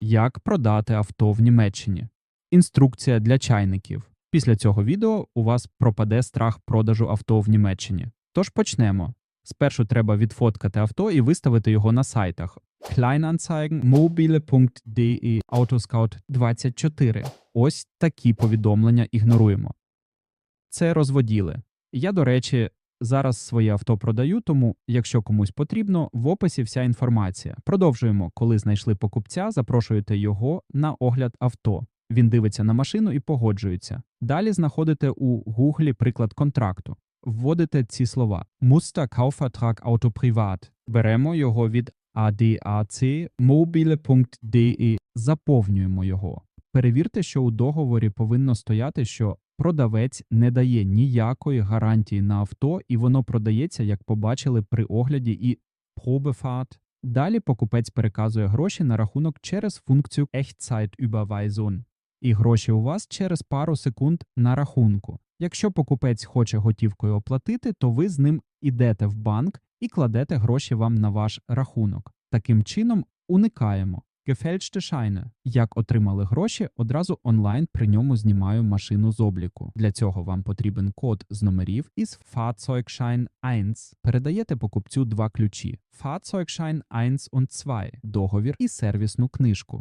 Як продати авто в Німеччині. Інструкція для чайників. Після цього відео у вас пропаде страх продажу авто в Німеччині. Тож почнемо. Спершу треба відфоткати авто і виставити його на сайтах Kleinanzeigen, mobile.de, Autoscout 24. Ось такі повідомлення ігноруємо. Це розводіли. Я, до речі, зараз своє авто продаю, тому, якщо комусь потрібно, в описі вся інформація. Продовжуємо. Коли знайшли покупця, запрошуєте його на огляд авто. Він дивиться на машину і погоджується. Далі знаходите у Гуглі приклад контракту. Вводите ці слова Muster Kaufvertrag Auto Privat. Беремо його від ADAC mobile.de, заповнюємо його. Перевірте, що у договорі повинно стояти, що продавець не дає ніякої гарантії на авто, і воно продається, як побачили при огляді і Probefahrt. Далі покупець переказує гроші на рахунок через функцію Echtzeitüberweisung. І гроші у вас через пару секунд на рахунку. Якщо покупець хоче готівкою оплатити, то ви з ним ідете в банк і кладете гроші вам на ваш рахунок. Таким чином уникаємо Gefälschte Шайне. Як отримали гроші, одразу онлайн при ньому знімаю машину з обліку. Для цього вам потрібен код з номерів із Fahrzeugschein 1. Передаєте покупцю два ключі: Fahrzeugschein 1 und 2, договір і сервісну книжку.